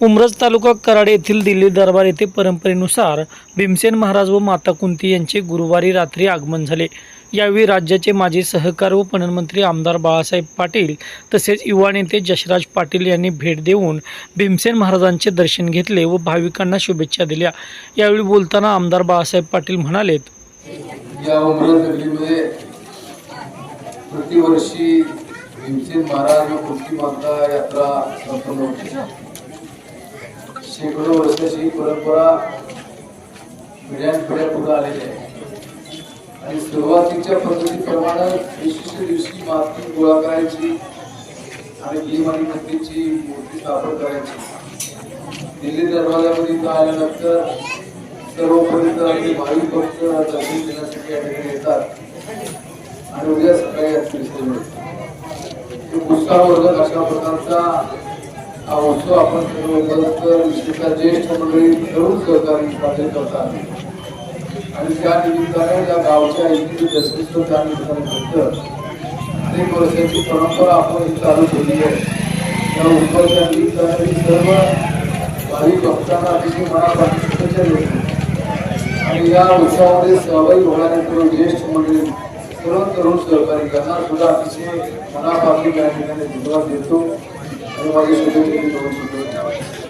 उमरज तालुका कराड येथील दिल्ली दरबार येथे परंपरेनुसार भीमसेन महाराज व माता कुंती यांचे गुरुवारी रात्री आगमन झाले. यावेळी राज्याचे माजी सहकार व पणनमंत्री आमदार बाळासाहेब पाटील तसेच युवा नेते जशराज पाटील यांनी भेट देऊन भीमसेन महाराजांचे दर्शन घेतले व भाविकांना शुभेच्छा दिल्या. यावेळी बोलताना आमदार बाळासाहेब पाटील म्हणालेत प्रतिवर्षी भीमसेन महाराज व कुस्ती माता यात्रा संपन्न होते. शेकडो वर्षाची ही परंपरा पिढ्यानपिढ्या पुढे आलेली आहे. आणि सुरुवातीच्या पद्धतीप्रमाणे विशिष्ट दिवशी माती गोळा करायची आणि भीम आणि कुस्तीची मूर्ती स्थापन करायची. दिल्ली दरवाजामध्ये इथं आल्यानंतर सर्वपर्यंत आणि भाविक भक्त दर्शन घेण्यासाठी या ठिकाणी येतात. आणि उद्या सकाळी यात्रेत दिसते पुष्कळ वर्ग अशा प्रकारचा हा उत्सव आपण सर्व उपस्थित विशेषतः ज्येष्ठ मंडळी तरुण सहकारी साजरे करतात. आणि त्या निमित्ताने या गावच्या ऐतिहासिक दर्शनीय त्या निमित्ताने घडतं अनेक वर्षाची परंपरा आपण चालू केली आहे. त्या उत्सवाच्या निमित्ताने सर्व भाविक भक्तांना अतिशय मनापासून शुभेच्छा देतो. आणि या उत्सवामध्ये सहभागी होणारे सर्व ज्येष्ठ मंडळी सर्व तरुण सहकारी त्यांना सुद्धा अतिशय मनापासून या ठिकाणी धन्यवाद देतो. आणि माझी शुभेच्छा देतो